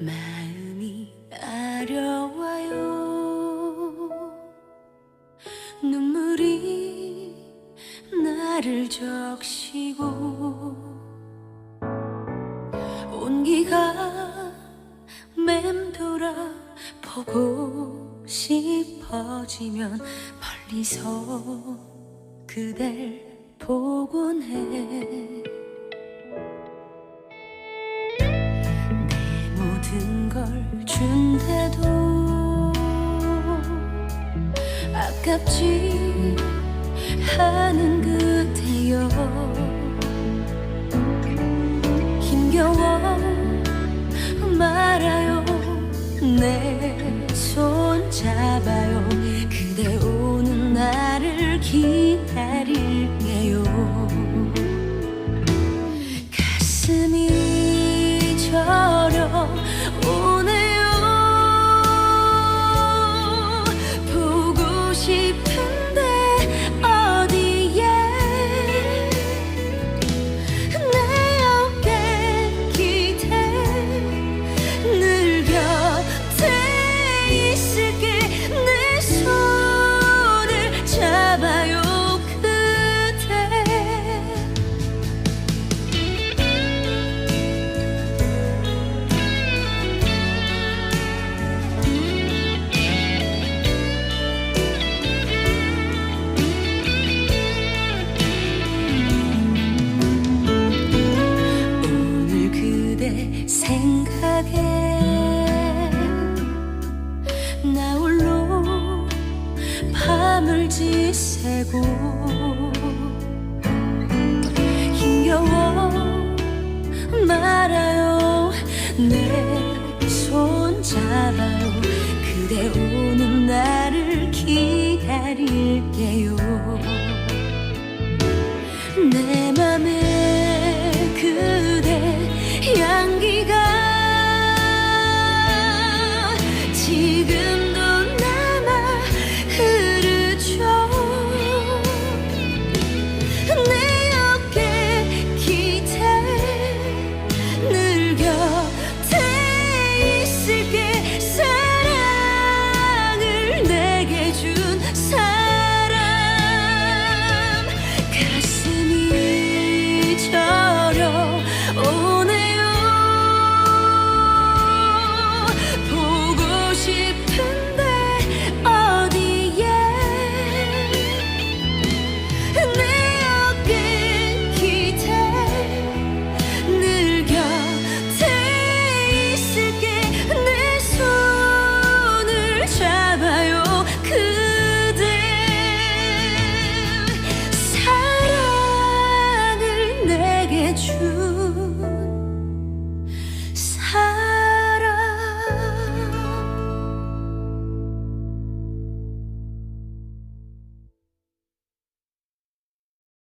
마음이 아려와요. 눈물이 나를 적시고 온기가 맴돌아 보고 싶어지면 멀리서 그댈 보곤 해 아깝지 않은 그대여 나 홀로 밤을 지새고 힘겨워 말아요. 내 손 잡아요. 그대 오는 나를 기다릴게요. 내 내게 주.